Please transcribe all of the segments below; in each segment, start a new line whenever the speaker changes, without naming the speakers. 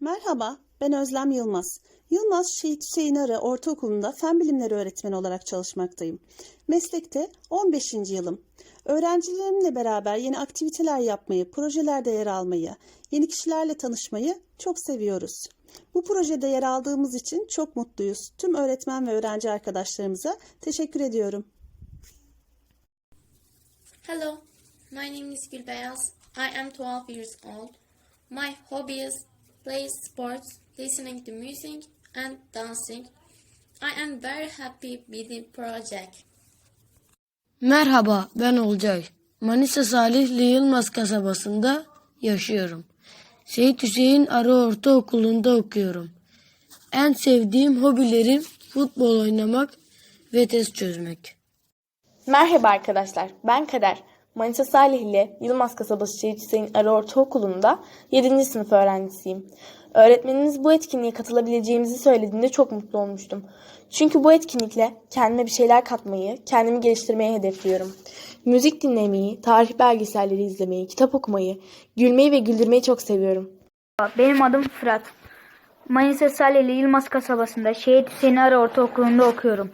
Merhaba, ben Özlem Yılmaz. Yılmaz Şehit Hüseyin Arı Ortaokulu'nda fen bilimleri öğretmeni olarak çalışmaktayım. Meslekte 15. yılım. Öğrencilerimle beraber yeni aktiviteler yapmayı, projelerde yer almayı, yeni kişilerle tanışmayı çok seviyoruz. Bu projede yer aldığımız için çok mutluyuz. Tüm öğretmen ve öğrenci arkadaşlarımıza teşekkür ediyorum.
Hello, my name is Gülbeyaz. I am 12 years old. My hobbies play sports, listening to music, and dancing. I am very happy with the project.
Merhaba, ben Olcay. Manisa Salihli Yılmaz kasabasında yaşıyorum. Seyit Hüseyin Arı Ortaokulu'nda okuyorum. En sevdiğim hobilerim futbol oynamak ve test çözmek.
Merhaba arkadaşlar, ben Kader. Manisa Salihli Yılmaz Kasabası Şehit Hüseyin Arı Ortaokulu'nda 7. sınıf öğrencisiyim. Öğretmenimiz bu etkinliğe katılabileceğimizi söylediğinde çok mutlu olmuştum. Çünkü bu etkinlikle kendime bir şeyler katmayı, kendimi geliştirmeyi hedefliyorum. Müzik dinlemeyi, tarih belgeselleri izlemeyi, kitap okumayı, gülmeyi ve güldürmeyi çok seviyorum.
Benim adım Fırat. Manisa Salihli Yılmaz kasabasında Şehit Hüseyin Arı Ortaokulu'nda okuyorum.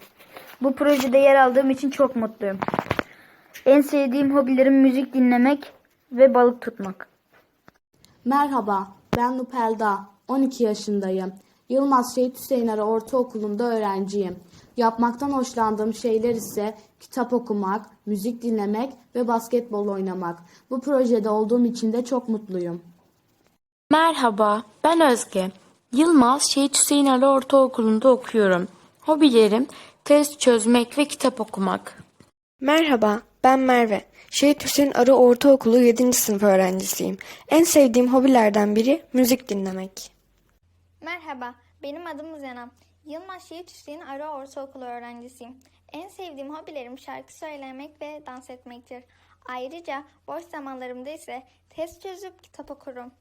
Bu projede yer aldığım için çok mutluyum. En sevdiğim hobilerim müzik dinlemek ve balık tutmak.
Merhaba, ben Nupelda. 12 yaşındayım. Yılmaz Şehit Hüseyin Arı Ortaokulu'nda öğrenciyim. Yapmaktan hoşlandığım şeyler ise kitap okumak, müzik dinlemek ve basketbol oynamak. Bu projede olduğum için de çok mutluyum.
Merhaba, ben Özge. Yılmaz Şehit Hüseyin Ali Ortaokulu'nda okuyorum. Hobilerim test çözmek ve kitap okumak.
Merhaba, ben Merve. Şehit Hüseyin Arı Ortaokulu 7. sınıf öğrencisiyim. En sevdiğim hobilerden biri müzik dinlemek.
Merhaba, benim adım Zeynep. Yılmaz Şehit Hüseyin Arı Ortaokulu öğrencisiyim. En sevdiğim hobilerim şarkı söylemek ve dans etmektir. Ayrıca boş zamanlarımda ise test çözüp kitap okurum.